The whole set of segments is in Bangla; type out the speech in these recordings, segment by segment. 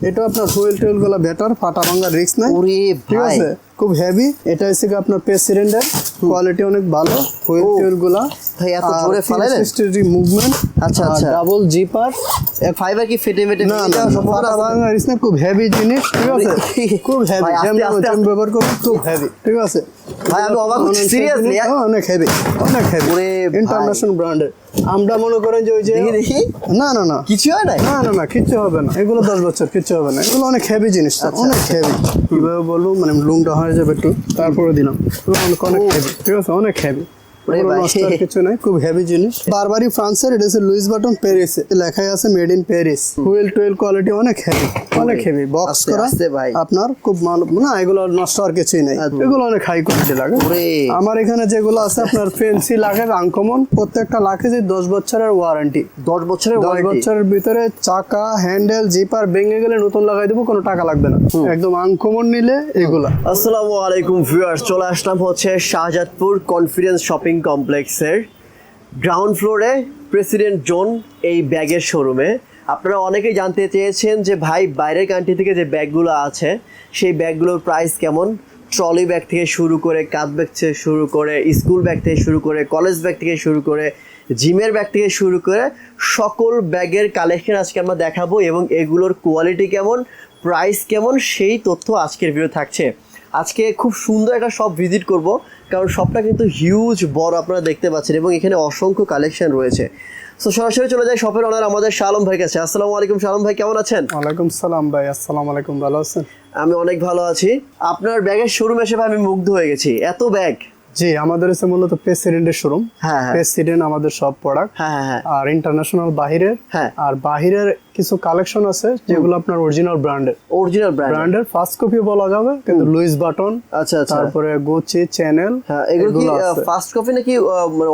এটা আপনার ফুয়েল টুইলগুলা বেটার ফাটা ভাঙার রিস্ক নাই ঠিক আছে? খুব হেভি এটা হচ্ছে আপনার পেস সিলিন্ডার কোয়ালিটি অনেক ভালো। হুইল। গুলা ভাই, এত জোরে ফালাইলেন? মুভমেন্ট আচ্ছা, আচ্ছা। ডাবল জিপার ফাইবার কি ফেটে মেটে না না ফাটা ভাঙার খুব হেভি জিনিস ঠিক আছে? খুব হেভি যেমন ব্যবহার করুন খুব হেভি ঠিক আছে? ভাই, আমি অবাক হচ্ছি, অনেক হেভি অনেক হেভি ইন্টারন্যাশনাল ব্র্যান্ডের আমরা মনে করেন যে ওই যে না না না। কিছু হয় নাই? না না না কিচ্ছু হবে না। এগুলো দশ বছর কিচ্ছু হবে না। এগুলো অনেক হেভি জিনিস আচ্ছা, অনেক হেভি কীভাবে বলব? মানে লুমটা হয়ে যাবে একটু। তারপরে দিলাম। অনেক হেভি ঠিক আছে? অনেক হেভি। কিছু নাই খুব হেভি জিনিস। বারবারই ফ্রান্সের এটা হচ্ছে লুইস বাটন প্যারিস লেখাই আছে made in Paris wheel quality অনেক হেভি অনেক হেভি বক্স করা ভাই। আপনার খুব ভালো না এগুলো নষ্ট আর কিছুই নাই। আচ্ছা। এগুলো অনেক হাই কোয়ালিটি লাগে। আমার এখানে যেগুলো আছে আপনার ফেন্সি লাগে আনকমন প্রত্যেকটা লাখে যে দশ বছরের ওয়ারেন্টি দশ বছরের দশ বছরের ভিতরে চাকা হ্যান্ডেল জিপার ভেঙে গেলে নতুন লাগাই দেবো কোনো টাকা লাগবে না। একদম আনকমন নিলে এগুলা। আসসালামু আলাইকুম ভিউয়ার্স চলে আসলাম হচ্ছে শাহজাদপুর কনফিডেন্স শপিং কমপ্লেক্সের গ্রাউন্ড ফ্লোরে প্রেসিডেন্ট জোন এই ব্যাগের শোরুমে আপনারা অনেকেই জানতে চেয়েছেন যে ভাই, বাইরের কান্ট্রি থেকে যে ব্যাগগুলো আছে, সেই ব্যাগগুলোর প্রাইস কেমন? ট্রলি ব্যাগ থেকে শুরু করে কাঁধ ব্যাগ থেকে শুরু করে স্কুল ব্যাগ থেকে শুরু করে কলেজ ব্যাগ থেকে শুরু করে জিমের ব্যাগ থেকে শুরু করে, সকল ব্যাগের কালেকশন আজকে আমরা দেখাবো এবং এগুলোর কোয়ালিটি কেমন প্রাইস কেমন, সেই তথ্য আজকের ভিডিও থাকছে। আজকে খুব সুন্দর একটা শপ ভিজিট করব। কারণ সবটা কিন্তু হিউজ বড় আপনারা দেখতে পাচ্ছেন এবং এখানে অসংখ্য কালেকশন রয়েছে। সো সরাসরি চলে যাই শপের অনার আমাদের শালম ভাই কাছে। আসসালামু আলাইকুম শালম ভাই কেমন আছেন? ওয়ালাইকুম সালাম ভাই আসসালামু আলাইকুম ভালো আছেন? আমি অনেক ভালো আছি। আপনার ব্যাগের শোরুম এসে ভাই আমি মুগ্ধ হয়ে গেছি। এত ব্যাগ জি আমাদের হচ্ছে মূলত প্রেসিডেন্টের শোরুম হ্যাঁ। প্রেসিডেন্ট আমাদের সব প্রোডাক্ট হ্যাঁ হ্যাঁ হ্যাঁ। আর ইন্টারন্যাশনাল বাহিরের। হ্যাঁ। আর বাহিরের কিছু কালেকশন আছে যেগুলো আপনার অরিজিনাল ব্র্যান্ডের অরিজিনাল ব্র্যান্ডের ফার্স্ট কপি বলা যাবে কিন্তু লুইস বাটন আচ্ছা আচ্ছা। তারপরে গুচি চ্যানেল হ্যাঁ এগুলো কি ফার্স্ট কপি নাকি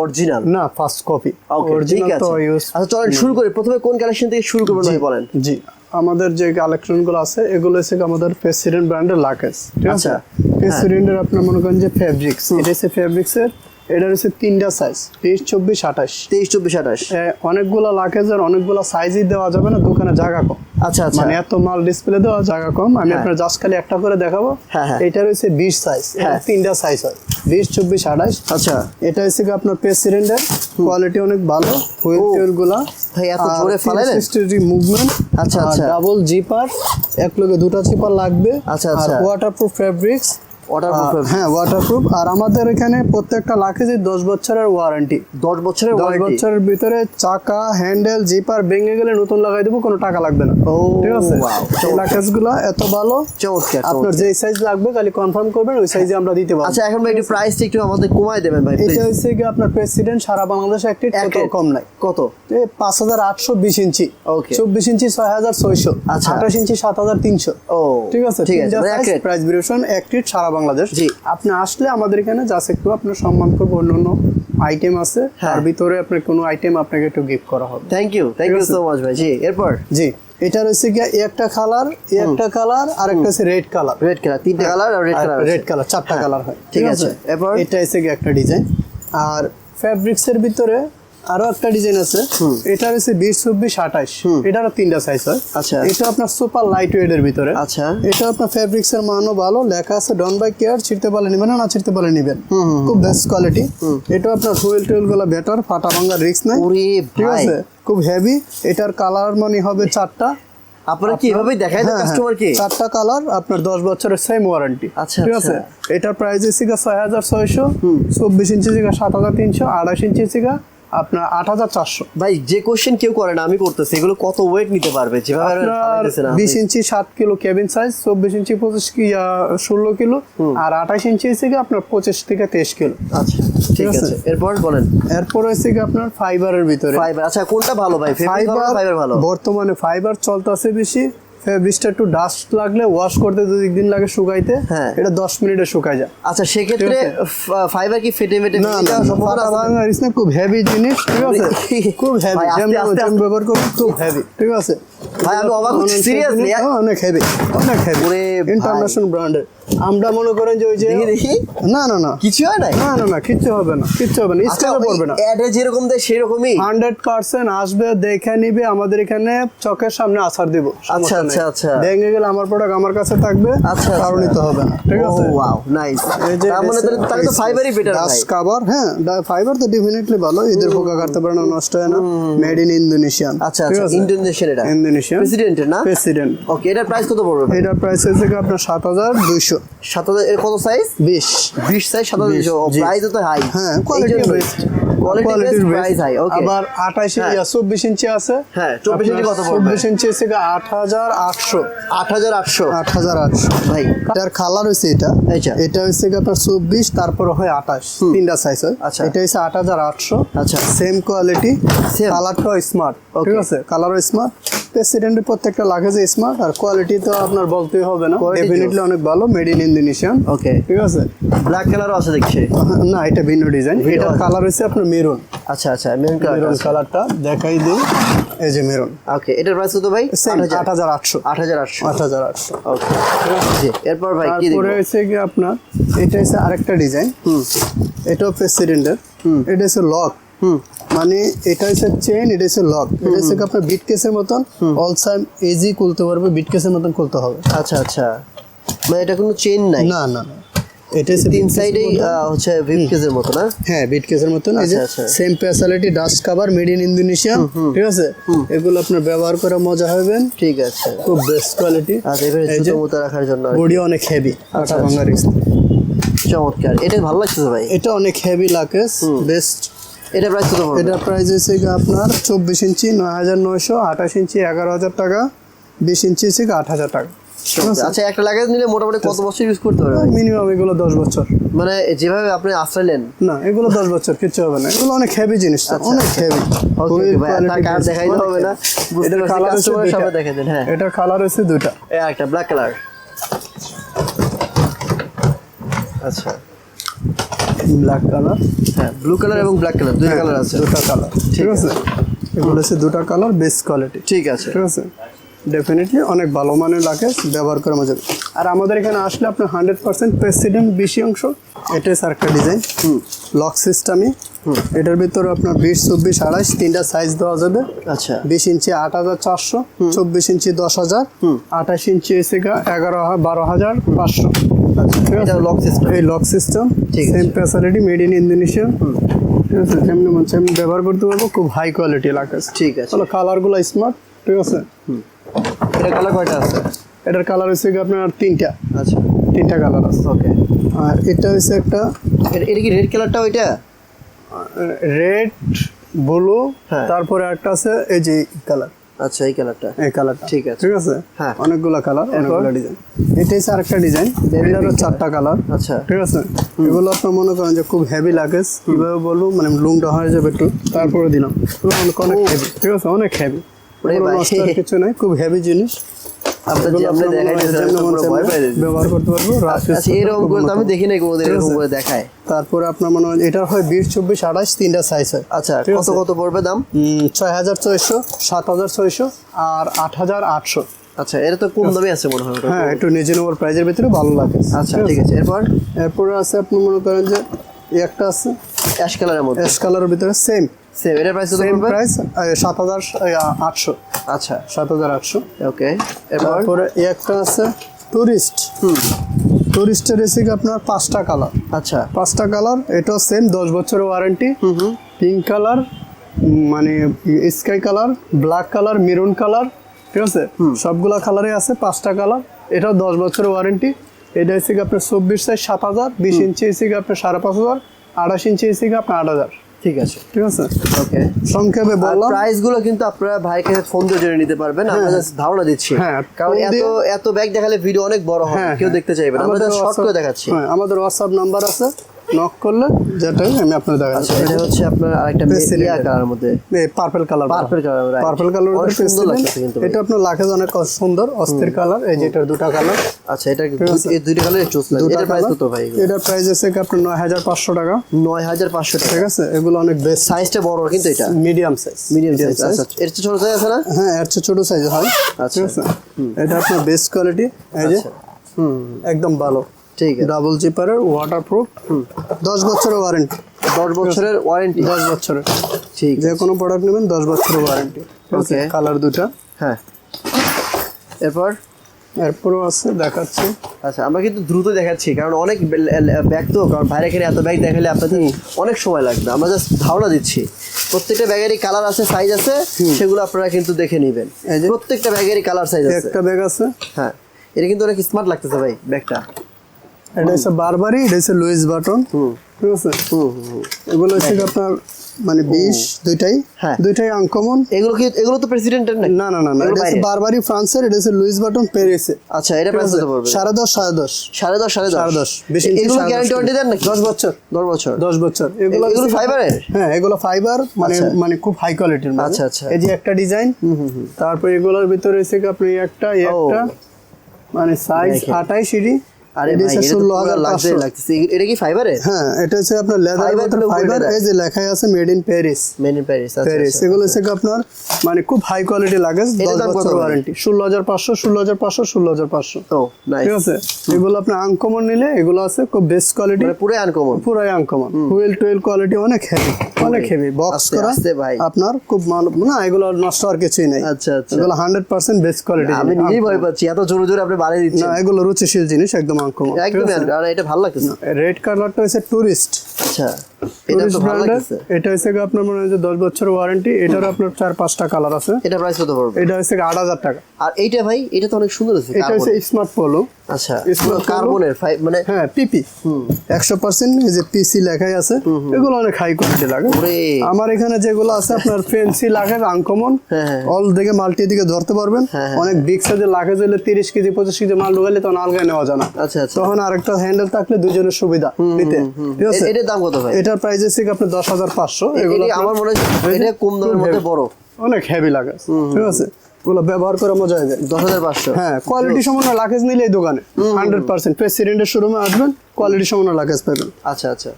অরিজিনাল না ফার্স্ট কপি অরিজিনাল তো ইউজ আচ্ছা চলেন শুরু করি। প্রথমে কোন কালেকশন থেকে শুরু করবেন বলেন? জি। আমাদের যে কালেকশনগুলো আছে এগুলো হচ্ছে আমাদের প্রেসিডেন্ট ব্র্যান্ডের লাকেজ ঠিক আছে? আচ্ছা, প্রেসিডেন্টের আপনার মনে করেন যে ফেব্রিক্স এটা হচ্ছে ফেব্রিক্স এর এটা হচ্ছে তিনটা সাইজ তেইশ চব্বিশ আঠাশ। তেইশ চব্বিশ আঠাশ। অনেকগুলো লাকেজের অনেকগুলো সাইজই দেওয়া যাবে না দোকানে জায়গা কম। আচ্ছা আচ্ছা। মানে এত মাল ডিসপ্লে দেওয়া জায়গা কম। আমি হ্যাঁ। আপনার জাস্ট খালি একটা করে দেখাবো। হ্যাঁ, হ্যাঁ। এটা হচ্ছে বিশ সাইজ। তিনটা সাইজ হয়। বিশ চব্বিশ আঠাশ। আচ্ছা। এটা হচ্ছে আপনার প্রেসিডেন্টের কোয়ালিটি অনেক ভালো। হুইল। গুলা ভাই, এত জোরে ফালাইলেন? মুভমেন্ট আচ্ছা, আচ্ছা। ডাবল জিপার এক লগে দুটো জিপার লাগবে। আচ্ছা, আচ্ছা। ওয়াটারপ্রুফ ফেব্রিক্স Waterproof হ্যাঁ ওয়াটারপ্রুফ আর আমাদের এখানে প্রত্যেকটা লাখেজে দশ বছরের ওয়ারেন্টি দশ বছরের দশ বছরের ভিতরে চাকা হ্যান্ডেল জিপার ভেঙে গেলে নতুন লাগাই দেবো কোনো টাকা লাগবে না। ঠিক আছে। লাকেজগুলা এত ভালো চমৎকার আপনার যে সাইজ লাগবে খালি কনফার্ম করবেন ওই সাইজে আমরা দিতে পারব। আচ্ছা এখন ভাই একটু প্রাইসটা একটু আমাদের কমায় দেবেন ভাই এটা হচ্ছে কি আপনার প্রেসিডেন্ট সারা বাংলাদেশে একটি এক কত কম নাই। কত? পাঁচ হাজার আটশো বিশ ইঞ্চি. চব্বিশ ইঞ্চি ছয় হাজার ছয়শো। আচ্ছা। আঠাশ ইঞ্চি সাত হাজার তিনশো। ও ঠিক আছে? ঠিক আছে প্রাইস ভেরিয়েশন এক রেট সারা বাংলাদেশ। জি। আপনি আসলে আমাদের এখানে জাস্ট একটু আপনার সম্মান করব অন্য আইটেম আছে। হ্যাঁ। তার ভিতরে আপনার কোনো আইটেম আপনাকে একটু গিফট করা হবে। Thank you thank you so much ভাই। জি এরপর? জি এটা রয়েছে কি একটা কালার একটা কালার আর একটা হচ্ছে রেড কালার রেড কালার তিনটে কালার আর রেড কালার রেড কালার চারটা কালার হয়। ঠিক আছে। এরপর? এটা এসে গিয়ে একটা ডিজাইন আর ফ্যাব্রিক্স এর ভিতরে আরও একটা ডিজাইন আছে। এটা হচ্ছে বিশ চব্বিশ আঠাশ। এটারও তিনটা সাইজ হয়। আচ্ছা। এটা আপনার সুপার লাইট ওয়েট এর ভিতরে। আচ্ছা। এটা আপনার ফ্যাব্রিক্স এর মানও ভালো। লেখা আছে ডন বাই কেয়ার ছিঁড়তে পারলে নেবেন না ছিঁড়তে পারলে নেবেন। খুব বেস্ট কোয়ালিটি এটা আপনার হুইল টুইলগুলো বেটার ফাটা ভাঙার রিস্ক নাই। ঠিক আছে? খুব হেভি এটার কালার মানে হবে চারটা। আপনারা কি এভাবে দেখাই দেন হ্যাঁ, হ্যাঁ, কাস্টমারকে চারটা কালার আপনার দশ বছরের সেম ওয়ারেন্টি আচ্ছা, ঠিক আচ্ছা। আছে? এটার প্রাইস ছিল ছয় হাজার ছয়শো চব্বিশ ইঞ্চি থেকে সাত হাজার তিনশো আঠাশ ইঞ্চি থেকে আপনার আট হাজার চারশো। ভাই যে কোশ্চেন কেউ করে না আমি করতেছি। এগুলো কত ওয়েট নিতে পারবে? যেভাবে। বিশ ইঞ্চি সাত কিলো কেবিন সাইজ চব্বিশ ইঞ্চি পঁচিশ কি ষোলো কিলো আর আঠাশ ইঞ্চি থেকে আপনার পঁচিশ থেকে তেইশ কিলো। আচ্ছা ঠিক আছে। এরপর বলেন। এরপর হচ্ছে কি আপনার ফাইবারের ভিতরে। ফাইবার আচ্ছা কোনটা ভালো ভাই? ভালো ফাইবার ভালো? বর্তমানে ফাইবার চলতেছে বেশি। ফেব্রিকটা একটু ডাস্ট লাগলে ওয়াশ করতে দু দিন লাগে শুকাইতে হ্যাঁ। এটা দশ মিনিটে শুকায় যায়। আচ্ছা সেক্ষেত্রে ফাইবার কি ফেটে ফেটে না ভেঙে ফাটা না, খুব হেভি জিনিস ঠিক আছে? খুব হেভি। ব্যবহার করুন খুব হেভি ঠিক আছে? ভাই আমি অবাক হচ্ছি সিরিয়াসলি অনেক হেভি অনেক হেভি ভাই। ইন্টারন্যাশনাল ব্র্যান্ডের আমরা মনে করেন যে ওই যে দেখি না না না। কিছু হয় না না না কিচ্ছু হবে না কিচ্ছু হবে না আচ্ছা স্কেলে পড়বে না। অ্যাডে যেরকম দেয় সেরকমই? হান্ড্রেড পার্সেন্ট আসবে দেখে নিবে আমাদের এখানে চোখের সামনে আসার দিব আচ্ছা, আচ্ছা, আচ্ছা। ভেঙে গেলে আমার প্রোডাক্ট আমার কাছে থাকবে আচ্ছা, কারণ নিতে হবে না ঠিক আছে? ওয়াও নাইস এই যে তার মানে তাহলে তো ফাইবারই বেটার ভাই। কভার হ্যাঁ ফাইবার তো ডেফিনেটলি ভালো ঈদের পোকা কাটতে পারে না নষ্ট হয় না। মেড ইন ইন্দোনেশিয়ান আচ্ছা আচ্ছা এটা। ইন্দোনেশিয়ান প্রেসিডেন্টের না? প্রেসিডেন্ট ওকে এটার প্রাইস কত পড়বে এটার প্রাইস হচ্ছে আপনার সাত হাজার দুইশো। সাত হাজার এর কত সাইজ বিশ। বিশ সাইজ সাত হাজার জি। প্রাইস তো হাই হ্যাঁ quality best quality price high okay আবার আঠাশ। চব্বিশ ইঞ্চি আছে। হ্যাঁ, 24 ইঞ্চি কত পড়বে? চব্বিশ ইঞ্চি হচ্ছে কি আট হাজার আটশো। আট হাজার আটশো। আট হাজার আটশো। ভাই। এটার কালার হচ্ছে এটা। এইটা। এটা হচ্ছে কি আপনার চব্বিশ তারপর হয় আঠাশ। তিনটা সাইজ হয়। আচ্ছা। এটা হাজার আটশো। আচ্ছা। Same quality. কালারটাও স্মার্ট. ঠিক আছে? কালারও স্মার্ট প্রেসিডেন্টের প্রত্যেকটা লাগেজে স্মার্ট আর কোয়ালিটি তো আপনার বলতেই হবে না। ডেফিনেটলি অনেক ভালো মেড ইন ইন্দোনেশিয়ান ওকে ঠিক আছে? ব্ল্যাক কালারও আছে দেখছি। না এটা ভিন্ন ডিজাইন আছে। কালার হচ্ছে আপনার মেরুন আচ্ছা আচ্ছা মেরুন কালার মেরুন কালারটা দেখাই দিই। এই যে মেরুন ওকে এটার প্রাইস কত ভাই? সেম আট হাজার। আটশো। আট হাজার আটশো। আট হাজার আটশো। ওকে জি এরপর ভাই কি তারপরে হচ্ছে কি আপনার এটা হচ্ছে আরেকটা ডিজাইন হুম। এটাও প্রেসিডেন্টের এটা হচ্ছে লক মানে এটা হচ্ছে চেন এটা হচ্ছে লক এটা হচ্ছে আপনার বিট কেসের মতন অল সাইম ইজি খুলতে পারবে বিট কেসের মতন খুলতে হবে। আচ্ছা আচ্ছা। মানে এটা কোনো চেন নাই? না না এটা হচ্ছে তিন সাইডেই হচ্ছে ভিপ কেসের মতো না? হ্যাঁ বিট কেসের এই যে আচ্ছা, আচ্ছা। Same speciality dust cover made in Indonesia ঠিক আছে? এগুলো আপনার ব্যবহার করে মজা হবেন ঠিক আছে। খুব বেস্ট কোয়ালিটি আর এবারে জুতো মোতা রাখার জন্য বডি অনেক হেভি আটা। ভাঙা রিস্ক চমৎকার। এটা ভালো লাগছে ভাই। এটা অনেক হেভি লাকেস বেস্ট এটা প্রাইস কত এটার প্রাইস হচ্ছে কি আপনার চব্বিশ ইঞ্চি নয় হাজার নয়শো আঠাশ ইঞ্চি এগারো হাজার টাকা বিশ ইঞ্চি হচ্ছে আট হাজার টাকা। আচ্ছা একটা লাগাই নিলে মোটামুটি কত বছর ইউজ করতে পারবে মিনিমাম এগুলো দশ বছর। মানে যেভাবে আপনি আশ্রাইলেন না এগুলো দশ বছর কিচ্ছু হবে না। এগুলো অনেক হেভি জিনিস আচ্ছা, অনেক হেভি হবে না। এটার কালার হচ্ছে। দেন হ্যাঁ। এটার কালার হচ্ছে দুটা একটা ব্ল্যাক কালার আচ্ছা। ব্ল্যাক কালার হ্যাঁ ব্লু কালার এবং ব্ল্যাক কালার দুই কালার আছে। দুটা কালার ঠিক আছে। এগুলো হচ্ছে দুটা কালার বেস্ট কোয়ালিটি ঠিক আছে। ঠিক আছে? ডেফিনেটলি অনেক ভালো মানের লাগে ব্যবহার করা মজা আর আমাদের এখানে আসলে আপনার হান্ড্রেড পার্সেন্ট প্রেসিডেন্ট বেশি অংশ এটা হচ্ছে আরেকটা ডিজাইন লক সিস্টেমই এটার ভিতরে আপনার বিশ চব্বিশ আড়াইশ তিনটা সাইজ দেওয়া যাবে। আচ্ছা। বিশ ইঞ্চি আট হাজার চারশো চব্বিশ ইঞ্চি দশ হাজার আঠাশ ইঞ্চি এসে এগারো বারো হাজার পাঁচশো। এটা লক সিস্টেম এই লক সিস্টেম ঠিক same facility made in Indonesia ঠিক আছে যেমনি মন ব্যবহার করতে পারব খুব হাই কোয়ালিটি ঠিক আছে। তাহলে কালারগুলো স্মার্ট ঠিক আছে? এটা কালার কয়টা আছে? এটার কালার হচ্ছে আপনার তিনটা। আচ্ছা। তিনটা কালার আছে। ওকে আর এটা হচ্ছে একটা এটা এটা কি রেড কালারটা ওইটা? রেড ব্লু হ্যাঁ। তারপরে একটা আছে এই যে কালার আচ্ছা এই কালারটা। এই কালারটা। ঠিক আছে। ঠিক আছে? হ্যাঁ। অনেকগুলো কালার অনেকগুলো ডিজাইন এটা হচ্ছে আরেকটা ডিজাইন এটারও চারটা কালার। আচ্ছা। ঠিক আছে? এগুলো আপনার মনে করেন যে খুব হেভি লাগেজ কীভাবে বলব? মানে লুংটা হয়ে যাবে একটু তারপরে দিলাম। অনেক হেভি ঠিক আছে? অনেক হেভি কিছু নাই খুব হেভি জিনিস। ব্যবহার করতে পারব আচ্ছা এরকম করে আমি দেখি নাই কোনোদিন এরকম করে দেখায়। তারপরে আপনার মনে হয় এটা হয় বিশ চব্বিশ আঠাশ তিনটা সাইজ হয়। আচ্ছা কত কত পড়বে দাম? ছয় হাজার ছয়শো সাত হাজার ছয়শো আর আট হাজার আটশো। আচ্ছা এটা তো কম দামে আছে। মনে হয় হ্যাঁ একটু রিজনেবল প্রাইজের ভিতরে ভালো লাগে। আচ্ছা ঠিক আছে? এরপর? এরপরে আছে আপনি মনে করেন যে একটা আছে। অ্যাশ কালারের মধ্যে। অ্যাশ কালারের ভিতরে সেম সেম এটার প্রাইস কত পড়বে? প্রাইস সাত হাজার আটশো। আচ্ছা। সাত হাজার আটশো। ওকে এরপর? এই একটা আছে টুরিস্ট হুম। টুরিস্টের এসে কি আপনার পাঁচটা কালার আচ্ছা। পাঁচটা কালার এটাও সেম দশ বছরের ওয়ারেন্টি হুম হুম। পিঙ্ক কালার মানে sky colour black colour maroon colour ঠিক আছে? সবগুলা কালারে আছে পাঁচটা কালার এটাও দশ বছরের ওয়ারেন্টি এটা হচ্ছে কি আপনার চব্বিশ সাইজ সাত হাজার বিশ ইঞ্চি হচ্ছে কি আপনার সাড়ে পাঁচ হাজার আঠাশ ইঞ্চি হচ্ছে কি আপনার আট হাজার। ঠিক আছে। ঠিক আছে? ওকে সংক্ষেপে বললাম। প্রাইসগুলো কিন্তু আপনারা ভাইকে ফোন দিয়ে জেনে নিতে পারবেন আমরা just ধারণা দিচ্ছি। হ্যাঁ, কারণ এত এত ব্যাগ দেখালে ভিডিও অনেক বড় হয় হ্যাঁ কেউ হ্যাঁ। দেখতে চাইবে না। আমরা শর্ট করে দেখাচ্ছি। হ্যাঁ আমাদের হোয়াটসঅ্যাপ নাম্বার আছে। নক করলে যেটাই আমি আপনার আচ্ছা দেখাচ্ছি এটা হচ্ছে আপনার আরেকটা এর। কালারের মধ্যে। Purple colour color, right. Purple colour অনেক সুন্দর লাগতেছে কিন্তু এটা আপনার লাখে অনেক সুন্দর অস্থির কালার এই যে এটার দুটা কালার আচ্ছা এটা এই দুইটা কালার চুজ লাগে। এটার প্রাইস কত ভাই এটার প্রাইস আছে আপনার নয় হাজার পাঁচশো টাকা? নয় হাজার পাঁচশো টাকা। ঠিক আছে? এগুলো অনেক বেস্ট সাইজটা বড় কিন্তু এটা। মিডিয়াম সাইজ মিডিয়াম সাইজ আচ্ছা আচ্ছা। এর চেয়ে ছোট সাইজ আছে না? হ্যাঁ এর চেয়ে ছোট সাইজ হয়। আচ্ছা। এটা আপনার বেস্ট কোয়ালিটি এই যে আচ্ছা। হুম একদম ভালো। ঠিক আছে। ডাবল জিপারের ওয়াটার প্রুফ দশ বছরের ওয়ারেন্টি দশ বছরের ওয়ারেন্টি দশ বছরের। ঠিক যে কোনো প্রোডাক্ট নেবেন দশ বছরের ওয়ারেন্টি Okay. কালার দুটা। হ্যাঁ। এরপর? এরপরও আছে দেখাচ্ছি। আচ্ছা আমরা কিন্তু দ্রুত দেখাচ্ছি কারণ অনেক ব্যাগ তো কারণ বাইরে এখানে এত ব্যাগ দেখালে আপনাদের অনেক সময় লাগবে। আমরা জাস্ট ধারণা দিচ্ছি। প্রত্যেকটা ব্যাগেরই কালার আছে সাইজ আছে সেগুলো আপনারা কিন্তু দেখে নেবেন। প্রত্যেকটা ব্যাগেরই কালার সাইজ আছে। একটা ব্যাগ আছে। হ্যাঁ। এটা কিন্তু অনেক স্মার্ট লাগতেছে ভাই ব্যাগটা এটা হচ্ছে বারবারি এটা হচ্ছে লুইস বাটন। ঠিক আছে। এগুলো হচ্ছে কি আপনার মানে বিশ দুইটাই? হ্যাঁ। দুইটাই আনকমন এগুলো কি এগুলো তো প্রেসিডেন্টের না না না না না এটা হচ্ছে বাইরের? বারবারি ফ্রান্সের এটা হচ্ছে লুইস বাটন প্যারিসে আচ্ছা এটা প্রাইস কত পড়বে? সাড়ে দশ সাড়ে দশ। বেশি এগুলো গ্যারান্টি। ওয়ারেন্টি দেন নাকি? দশ বছর। দশ বছর। দশ বছর। এগুলো হচ্ছে- ফাইবারের হ্যাঁ এগুলো ফাইবার মানে আচ্ছা। মানে খুব হাই কোয়ালিটির আচ্ছা, আচ্ছা। এই যে একটা ডিজাইন তারপর এগুলোর ভিতরে কি আপনি একটা একটা মানে সাইজ দেখেন। আঠাইশ সিডি। আরে এটা লাগতেছে। এটা কি ফাইবারের হ্যাঁ এটা হচ্ছে আপনার লেদার ফাইবার এই যে লেখাই আছে made in Paris in Paris আচ্ছা প্যারিস আচ্ছা। এগুলো হচ্ছে আপনার মানে খুব হাই কোয়ালিটি বছর ওয়ারেন্টি ও নাইস ঠিক আছে? এগুলো আনকমন নিলে এগুলো আছে খুব বেস্ট কোয়ালিটি মানে পুরো আনকমন পুরাই আনকমন হুইল টুইল কোয়ালিটি অনেক হেভি অনেক হেভি বক্স করা ভাই। আপনার খুব না এগুলো নষ্ট হওয়ার কিছুই নেই। আচ্ছা আচ্ছা। এগুলো বেস্ট কোয়ালিটি আমি নিজেই ভয় পাচ্ছি এত জোরে জোরে আপনি বাড়িয়ে না দিচ্ছেন এগুলো রুচিশীল জিনিস একদম আনকমন একদম আর এটা ভালো লাগতেছে। রেড কালারটা হচ্ছে টুরিস্ট আচ্ছা এটা তো ভালো লাগতেছে। এটা হচ্ছে আপনার মনে হয় যে দশ বছর ওয়ারেন্টি এটারও আপনার চার পাঁচটা কালার আছে। এটা প্রাইস কত পড়বে? এটা হচ্ছে আট হাজার টাকা। আর এইটা ভাই এটা তো অনেক সুন্দর আছে এটা হচ্ছে স্মার্ট পোলো আচ্ছা Smart কার্বনের মানে হ্যাঁ পিপি একশো পার্সেন্ট এই যে পিসি লেখাই আছে এগুলো অনেক হাই কোয়ালিটি লাগে। আমার এখানে যেগুলো আছে আপনার ফেন্সি লাগে আনকমন হ্যাঁ। অল দিকে মাল্টি দিকে ধরতে পারবেন। হ্যাঁ, হ্যাঁ। অনেক বিগ সাইজের লাগে তিরিশ কেজি পঁচিশ কেজি মাল ঢুকালে তখন আলগায় নেওয়া যায় না। আচ্ছা আচ্ছা। তখন আরেকটা হ্যান্ডেল থাকলে দুজনের সুবিধা নিতে। ঠিক আছে? এটার দাম কত ভাই? এটার প্রাইস হচ্ছে আপনার দশ হাজার পাঁচশো। এগুলো আমার মনে হয় এটা কম দামের মধ্যে বড়। অনেক হেভি লাগে ঠিক আছে? এগুলো ব্যবহার করে মজা হবে। দশ হাজার পাঁচশো। হ্যাঁ কোয়ালিটি সম্পন্ন লাকেজ নিলে এই দোকানে। হান্ড্রেড পার্সেন্ট প্রেসিডেন্টের শোরুমে আসবেন কোয়ালিটি সম্পন্ন লাকেজ পাবেন। আচ্ছা আচ্ছা।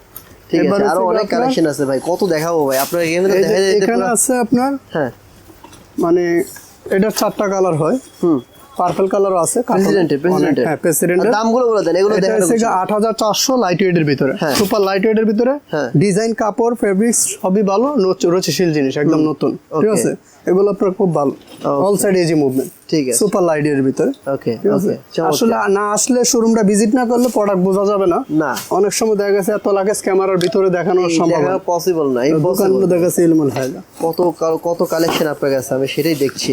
ঠিক আছে। আরও অনেক কালেকশন আছে ভাই। কত দেখাবো ভাই? আপনার এখানে যায় এখানে আছে আপনার হ্যাঁ। মানে এটার চারটা কালার হয়। হুম। পার্পল কালারও আছে প্রেসিডেন্টের প্রেসিডেন্টের হ্যাঁ প্রেসিডেন্টের দামগুলো বলে দেন এগুলো এটা দেখানো হচ্ছে আট হাজার চারশো লাইট ওয়েটের ভিতরে হ্যাঁ। সুপার লাইট ওয়েটের ভিতরে। হ্যাঁ। ডিজাইন কাপড় ফেব্রিক্স সবই ভালো রচিশীল জিনিস একদম নতুন। ঠিক আছে? এগুলো আপনার খুব ভালো. অল সাইড এজি মুভমেন্ট ঠিক আছে। সুপার লাইটের ভিতরে ওকে ওকে আসলে না আসলে শোরুমটা ভিজিট না করলে প্রোডাক্ট বোঝা যাবে না। না। অনেক সময় দেখা গেছে এত লাগেজ ক্যামেরার ভিতরে দেখানো সম্ভব না পসিবল না impossible। দোকানগুলো দেখা গেছে ইলমুল হয় না কত কত কালেকশন আপনার কাছে আমি সেটাই দেখছি।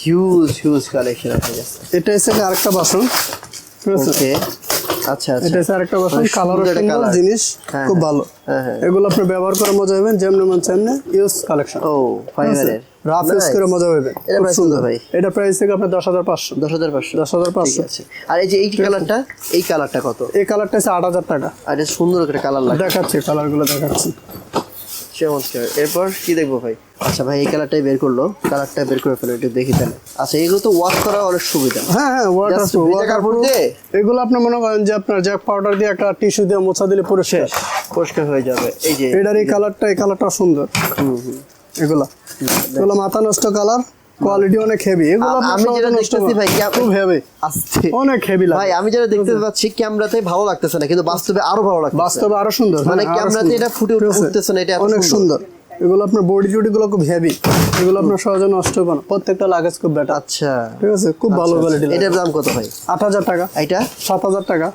হিউজ হিউজ কালেকশন আপনার কাছে এটা হচ্ছে কি আরেকটা বাসন ওকে আচ্ছা আচ্ছা। এটা আরেকটা বাসন কালার সুন্দর জিনিস হ্যাঁ, খুব হ্যাঁ। ভালো। হ্যাঁ হ্যাঁ। এগুলো আপনি ব্যবহার করে মজা হবেন যেমন মন তেমনি ইউজ কালেকশন ও ফাইবারের রাফ ইউজ করে মজা হবে এটা সুন্দর। ভাই? এটা প্রাইস থেকে আপনার দশ হাজার পাঁচশো। দশ হাজার পাঁচশো। দশ হাজার ঠিক পাঁচশো আছে। আর এই যে এই কালারটা এই কালারটা কত? এই কালারটা হচ্ছে আট হাজার টাকা। আর এটা সুন্দর একটা কালার লাগে দেখাচ্ছি কালারগুলো দেখাচ্ছি। চমৎকার এরপর কি দেখব ভাই? আচ্ছা ভাই এই কালারটাই বের করল। কালারটা বের করে ফেলো একটু দেখি তাহলে। আচ্ছা এগুলো তো ওয়াশ করা অনেক সুবিধা। হ্যাঁ হ্যাঁ ওয়াটার ভেজা কাপড় এগুলো আপনি মনে করেন যে আপনার জ্যাক পাউডার দিয়ে একটা টিস্যু দিয়ে মোছা দিলে পুরো শেষ। পরিষ্কার হয়ে যাবে। এই যে এটার এই কালারটা এই কালারটা সুন্দর। এগুলা। এগুলো মাথা নষ্ট কালার কোয়ালিটি অনেক হেভি এগুলো আমি যেটা দেখতেছি ভাই, খুব হেভি আসছে অনেক হেভি লাগে। ভাই আমি যেটা দেখতে পাচ্ছি ক্যামেরাতে ভালো লাগতেছে না কিন্তু বাস্তবে আরও ভালো লাগছে বাস্তবে আরও সুন্দর। মানে হ্যাঁ, ক্যামেরাতে এটা ফুটে উঠে উঠতেছে না এটা অনেক সুন্দর। এগুলো আপনার বডি টুডি গুলো খুব হেভি এগুলো আপনার সহজে নষ্ট হবে না। প্রত্যেকটা লাগেজ খুব বেটার আচ্ছা। ঠিক আছে খুব ভালো কোয়ালিটি এটার দাম কত ভাই? আট হাজার টাকা। এটা সাত হাজার টাকা।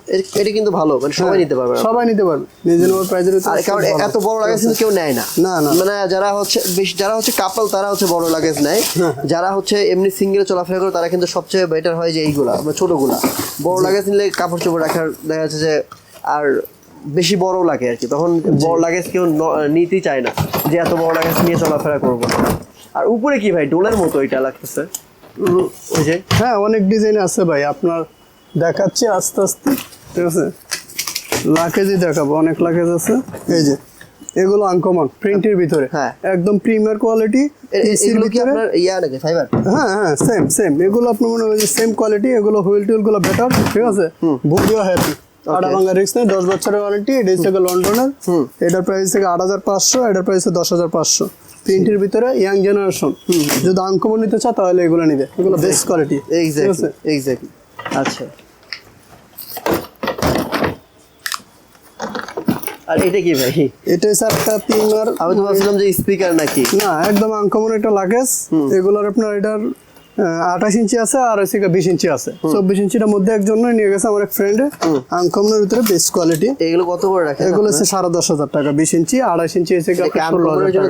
এটা কিন্তু ভালো মানে সবাই নিতে পারবে। সবাই নিতে পারবে। নিজের উপর প্রাইজের কারণ এত বড় লাগেজ কিন্তু কেউ নেয় না। না, না। মানে যারা হচ্ছে বেশ যারা হচ্ছে কাপল তারা হচ্ছে বড় লাগেজ নেয়। যারা হচ্ছে এমনি সিঙ্গেল চলাফেরা করে তারা কিন্তু সবচেয়ে বেটার হয় যে এইগুলা মানে ছোটগুলা। বড় লাগেজ নিলে কাপড় চোপড় রাখার দেখা যাচ্ছে যে আর বেশি বড় লাগে আর কি। তখন বড় লাগেজ কেউ নিতেই চায় না যে এত বড় লাগেজ নিয়ে চলাফেরা করব। না আর উপরে কি ভাই? ডোলের মতো এটা লাগতেছে। ওই যে। হ্যাঁ অনেক ডিজাইন আছে ভাই। আপনার দেখাচ্ছি আস্তে আস্তে ঠিক আছে? লাকেজই দেখাবো। অনেক লাকেজ আছে। এই যে এগুলো আনকমন প্রিন্টের ভিতরে। হ্যাঁ। একদম প্রিমিয়ার কোয়ালিটি এগুলো কি আপনার ইয়া নাকি? ফাইবার হ্যাঁ হ্যাঁ সেম সেম এগুলো আপনার মনে হয় সেম কোয়ালিটি এগুলো হুইল টুইলগুলো বেটার ঠিক আছে বডিও হ্যাপি আড়া ভাঙা রিক্স নেই দশ বছরের ওয়ারেন্টি এটা হচ্ছে লন্ডনের এটার প্রাইস থেকে আট হাজার পাঁচশো এটার প্রাইস দশ হাজার পাঁচশো। প্রিন্টের ভিতরে ইয়াং জেনারেশন যদি আনকমন নিতে চাও তাহলে এগুলো নিবে। এগুলো বেস্ট কোয়ালিটি এক্স্যাক্টলি এক্স্যাক্টলি আচ্ছা। আর এটা কি ভাই? এটা হচ্ছে একটা প্রিমিয়ার আমি তো ভাবছিলাম যে স্পিকার নাকি? না একদম আনকমন একটা লাগেজ এগুলোর আপনার এটার আঠাশ ইঞ্চি আছে আর হচ্ছে বিশ ইঞ্চি আছে। চব্বিশ ইঞ্চিটার মধ্যে একজন নিয়ে গেছে আমার এক ফ্রেন্ড আনকমনের ভিতরে বেস্ট কোয়ালিটি এগুলো কত করে রাখেন এগুলো হচ্ছে সাড়ে দশ হাজার টাকা বিশ ইঞ্চি আড়াইশ ইঞ্চি টাকা।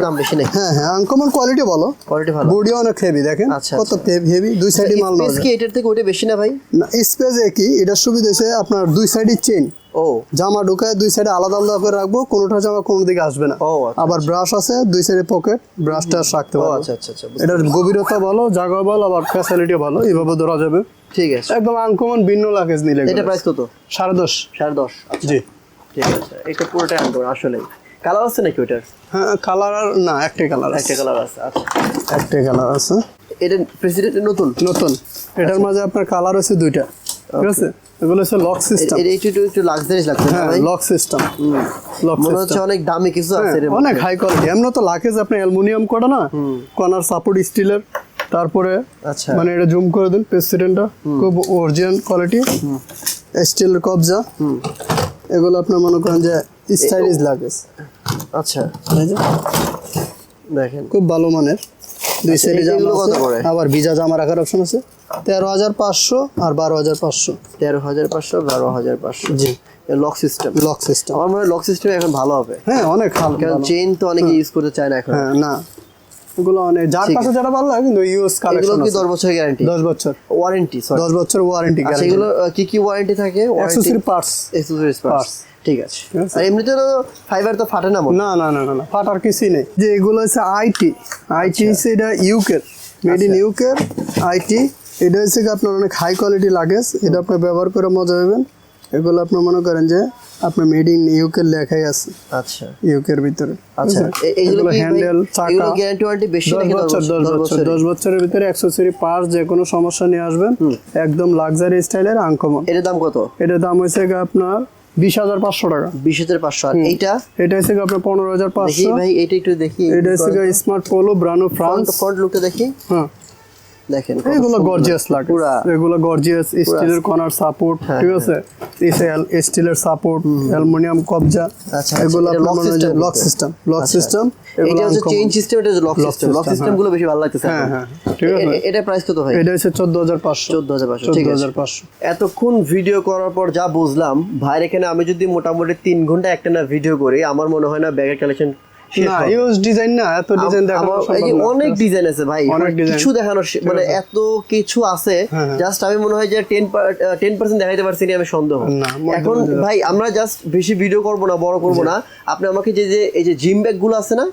দাম বেশি নাকি? হ্যাঁ হ্যাঁ আনকমন কোয়ালিটি বলো কোয়ালিটি ভালো। বডি অনেক হেভি দেখেন। আচ্ছা, কত হেভি দুই সাইডে মাল স্পেস কি এটার থেকে ওটা বেশি না ভাই? না স্পেস একই এটার সুবিধা হচ্ছে আপনার দুই সাইডে চেন ও। জামা ঢুকায় দুই সাইডে আলাদা আলাদা করে রাখব কোনোটা জামা কোনো দিকে আসবে না। ও, আচ্ছা, আবার ব্রাশ আছে দুই সাইডে পকেট ব্রাশটা রাখতে ও পারব। আচ্ছা আচ্ছা আচ্ছা এটার গভীরতা ভালো জায়গা ভালো আবার ফ্যাসিলিটি ভালো এইভাবে ধরা যাবে। ঠিক আছে। একদম আনকমন ভিন্ন লাগেজ নিলে এটা প্রাইস কত? সাড়ে দশ। সাড়ে দশ আচ্ছা। জি। ঠিক আছে এটা পুরোটাই আনকমন আসলে কালার আছে নাকি ওটার হ্যাঁ কালার আর না একটাই কালার আছে। একটা কালার আছে আচ্ছা। একটাই কালার আছে। এটা প্রেসিডেন্ট নতুন? নতুন। এটার মাঝে আপনার কালার আছে দুইটা ঠিক আছে? এগুলো হচ্ছে লক সিস্টেম এটা একটু একটু লাক্সারিস লাগছে হ্যাঁ লক সিস্টেম লক মনে হচ্ছে অনেক দামি কিছু আছে এর অনেক হাই কোয়ালিটি এমন তো লাকেজ আপনি অ্যালুমিনিয়াম করা না কর্নার সাপোর্ট স্টিলের তারপরে আচ্ছা। মানে এটা জুম করে দিন প্রেসিডেন্টটা খুব অরিজিনাল কোয়ালিটি স্টিলের কবজা। এগুলো আপনার মনে করেন যে স্টাইলিশ লাগেজ আচ্ছা। দেখেন। খুব ভালো মানের। দুই আচ্ছা, জামা আছে। আবার ভিজা জামা রাখার অপশন আছে। তেরো হাজার পাঁচশো আর বারো হাজার পাঁচশো। তেরো হাজার পাঁচশো বারো হাজার পাঁচশো। জি। লক সিস্টেম লক সিস্টেম আমার মনে হয় লক সিস্টেম এখন ভালো হবে। হ্যাঁ অনেক হালকা কারণ চেইন তো অনেকে ইউজ করতে চায় না এখন। হ্যাঁ না। এগুলো অনেক যার কাছে যারা ভালো লাগে কিন্তু ইউজ এগুলো কি দশ বছর গ্যারান্টি দশ বছর। ওয়ারেন্টি সরি দশ বছর ওয়ারেন্টি আচ্ছা এগুলো কি কি ওয়ারেন্টি থাকে? Accessory parts Parts. পার্টস ঠিক আছে। আর এমনিতে তো ফাইবার তো ফাটে না না না না না ফাটার কিছুই নেই। যে এগুলো হচ্ছে আইটি আইটি আচ্ছা। হচ্ছে এটা ইউকের মেড ইন ইউকের আইটি এটা হচ্ছে আপনার অনেক হাই কোয়ালিটি লাগেজ এটা আপনি ব্যবহার করে মজা পাবেন। এগুলো আপনি মনে করেন যে আপনার মেড ইন ইউকের লেখাই আছে। আচ্ছা। ইউকের ভিতরে। আচ্ছা। বুঝছেন? এ- এগুলো হ্যান্ডেল চাকা। গ্যারান্টি ওয়ারেন্টি বেশি নাকি বছর দশ বছর বছরের? দশ বছরের ভিতরে অ্যাক্সেসরি পার্টস যে কোনো সমস্যা নিয়ে আসবেন। একদম লাক্সারি স্টাইলের আনকমন এটার দাম কত? এটার দাম গিয়ে আপনার বিশ হাজার পাঁচশো টাকা। বিশ হাজার পাঁচশো। আর এইটা? এটা হচ্ছে আপনার পনেরো হাজার পাঁচশো। ভাই এটা একটু দেখি। এটা হচ্ছে স্মার্ট পোলো ব্রানো ফ্রান্স ফ্রন্ট ফ্রন্ট লুকটা দেখি। হ্যাঁ। দেখেন এগুলো গর্জিয়াস লাগে। পুরা এগুলো গর্জিয়াস স্টিলের কর্নার সাপোর্ট হ্যাঁ, ঠিক আছে? স্টিলের সাপোর্ট অ্যালুমিনিয়াম কবজা এগুলো লক সিস্টেম লক। সিস্টেম এটা হচ্ছে চেইন সিস্টেম এটা লক সিস্টেম লক সিস্টেমগুলো বেশি ভালো লাগতেছে হ্যাঁ, হ্যাঁ, ঠিক আছে। এটা প্রাইস কত ভাই? এটা হচ্ছে চোদ্দ হাজার পাঁচশো। চোদ্দ হাজার পাঁচশো চোদ্দ ঠিক আছে। হাজার পাঁচশো। এতক্ষণ ভিডিও করার পর যা বুঝলাম ভাইয়ের এখানে আমি যদি মোটামুটি তিন ঘণ্টা একটা না ভিডিও করি আমার মনে হয় না ব্যাগের কালেকশন না ইউজ ডিজাইন না এত ডিজাইন দেখানো এই যে সম্ভব না। অনেক ডিজাইন আছে ভাই মানে। কিছু দেখানোর সে- মানে এত কিছু আছে হ্যাঁ, হ্যাঁ। জাস্ট আমি মনে হয় যে টেন টেন পার্সেন্ট দেখাইতে পারছি না আমি সন্দেহ। এখন ভাই আমরা জাস্ট বেশি ভিডিও করব না বড় করব না। আপনি আমাকে যে যে এই যে জিম ব্যাগগুলো আছে না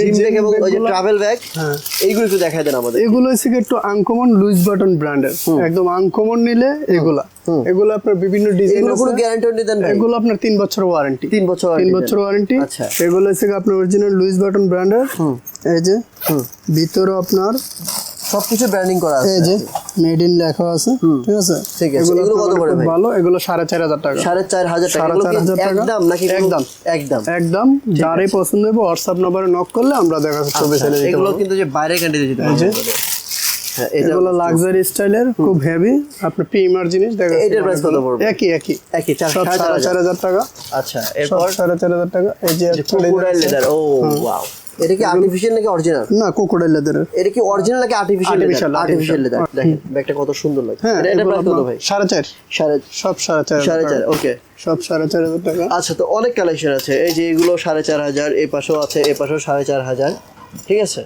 জিম ব্যাগ এবং ওই যে ট্রাভেল ব্যাগ হ্যাঁ। এইগুলো একটু দেখাই দেন আমাদের এগুলো হচ্ছে একটু আনকমন বাটন ব্র্যান্ডের একদম আনকমন নিলে এগুলা। এগুলো আপনার বিভিন্ন ডিজাইন এগুলো কোনো গ্যারান্টি দেন এগুলো আপনার তিন বছর ওয়ারেন্টি তিন বছর তিন বছর ওয়ারেন্টি আচ্ছা। এগুলো হচ্ছে আপনার অরিজিনাল লুইস বাটন ব্র্যান্ডের এই যে ভিতরে আপনার সবকিছু ব্র্যান্ডিং করা আছে। এই যে মেড ইন লেখা আছে ঠিক আছে? ঠিক আছে। এগুলো কত করে ভাই? ভালো। এগুলো সাড়ে চার হাজার টাকা। সাড়ে চার হাজার টাকা। সাড়ে এগুলো। একদম নাকি একদম। একদম? একদম। যারই পছন্দ হবে হোয়াটসঅ্যাপ নাম্বারে নক করলে আমরা দেখা যাচ্ছে ছবি ছেড়ে দিতে আচ্ছা, এগুলো কিন্তু যে বাইরে কান্ট্রিতে যেতে পারবে। এটা এগুলো লাক্সারি স্টাইলের খুব হেভি আপনার প্রিমিয়ার জিনিস দেখা এটার price কত পড়বে? একই একই। একই চার সব সাড়ে চার সাড়ে হাজার। চার হাজার টাকা। আচ্ছা এরপর? সাড়ে চার হাজার টাকা। এই যে ক্রোকোডাইল লেদার ও ওয়াও এটা কি আর্টিফিশিয়াল নাকি অরিজিনাল না কোকোডাইল লেদারের এটা কি অরিজিনাল নাকি আর্টিফিশিয়াল Artificial, আর্টিফিশিয়াল লেদার দেখেন ব্যাগটা কত সুন্দর লাগে হ্যাঁ এটা এটা প্রাইস কত ভাই? সাড়ে চার। সাড়ে সব সাড়ে চার সাড়ে হাজার চার টাকা। ওকে সব সাড়ে চার হাজার টাকা। আচ্ছা তো অনেক কালেকশন আছে। এই যে এগুলো সাড়ে চার হাজার এই পাশেও আছে এই পাশেও সাড়ে চার হাজার। ঠিক আছে?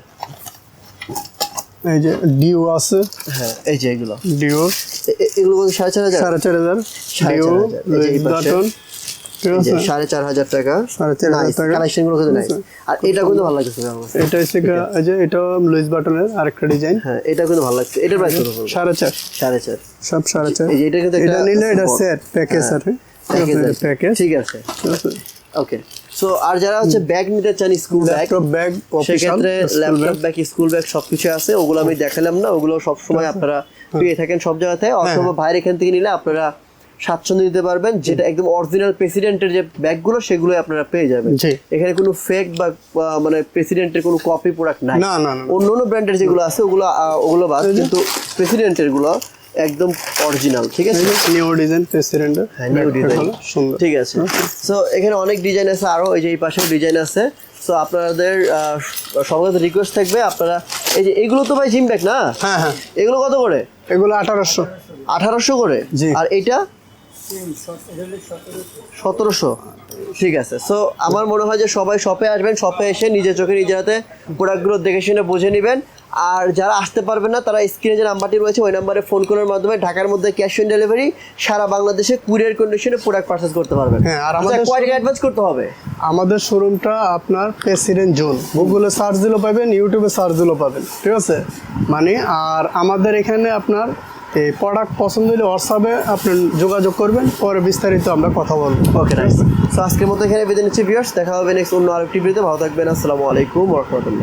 এই যে ডিও আছে। হ্যাঁ এই যে এগুলো। এ- এগুলো কত সাড়ে চার হাজার? সাড়ে চার হাজার। যে আছে? সাড়ে চার হাজার টাকা। সাড়ে চার হাজার টাকা। কালেকশনগুলো কিন্তু নাই আর এটা কিন্তু ভালো লাগছে এটা হচ্ছে এই যে এটাও লুইস বাটনের আরেকটা ডিজাইন। হ্যাঁ এটা কিন্তু ভালো লাগছে। এটার প্রাইস কত সাড়ে চার। সাড়ে চার। সব সাড়ে চার। এই যে এটা কিন্তু এটা নিলে এটা সেট প্যাকেজ আর প্যাকেজ ঠিক আছে। ওকে সো আর যারা হচ্ছে ব্যাগ নিতে চান স্কুল ব্যাগ ব্যাগ সেক্ষেত্রে ল্যাপটপ ব্যাগ স্কুল ব্যাগ সবকিছু আছে ওগুলো আমি দেখালাম না ওগুলো সবসময় আপনারা পেয়ে থাকেন সব জায়গাতে অথবা বাইরে এখান থেকে নিলে আপনারা স্বাচ্ছন্দ্য দিতে পারবেন যেটা একদম অরিজিনাল প্রেসিডেন্টের যে ব্যাগগুলো সেগুলো আপনারা পেয়ে যাবেন। এখানে কোনো ফেক বা মানে প্রেসিডেন্টের কোনো কপি প্রোডাক্ট নাই। অন্য অন্য ব্র্যান্ডের যেগুলো আছে ওগুলো ওগুলো বাদ কিন্তু প্রেসিডেন্টেরগুলো একদম অরিজিনাল ঠিক আছে? নিউ ডিজাইন প্রেসিডেন্টের হ্যাঁ নিউ ডিজাইন সুন্দর। ঠিক আছে। সো এখানে অনেক ডিজাইন আছে আরও এই যে এই পাশেও ডিজাইন আছে। সো আপনাদের সবার রিকোয়েস্ট থাকবে আপনারা এই যে এগুলো তো ভাই জিম ব্যাগ না? হ্যাঁ হ্যাঁ। এগুলো কত করে? এগুলো আঠারোশো। আঠারোশো করে। আর এইটা? সতেরোশো। ঠিক আছে। সো আমার মনে হয় যে সবাই শপে আসবেন শপে এসে নিজের চোখে নিজের হাতে প্রোডাক্টগুলো দেখে শুনে বুঝে নেবেন। আর যারা আসতে পারবে না তারা স্ক্রিনে যে নাম্বারটি রয়েছে ওই নাম্বারে ফোন করার মাধ্যমে ঢাকার মধ্যে ক্যাশ অন ডেলিভারি সারা বাংলাদেশে কুরিয়ার কন্ডিশনে প্রোডাক্ট পারচেস করতে পারবেন। হ্যাঁ, আর আচ্ছা, আমাদের- কয় টাকা অ্যাডভান্স করতে হবে। আমাদের শোরুমটা আপনার প্রেসিডেন্ট জোন গুগলে সার্চ দিলেও পাবেন ইউটিউবে সার্চ দিলেও পাবেন ঠিক আছে? মানে আর আমাদের এখানে আপনার এই প্রোডাক্ট পছন্দ হলে হোয়াটসঅ্যাপে আপনি যোগাযোগ করবেন পরে বিস্তারিত আমরা কথা বলব। ওকে নাইস সো আজকের মতো এখানে বেঁধে নিচ্ছি ভিউয়ার্স দেখা হবে নেক্সট অন্য আরেকটি ভিডিওতে ভালো থাকবেন আসসালামু আলাইকুম রহমতুল্লাহ।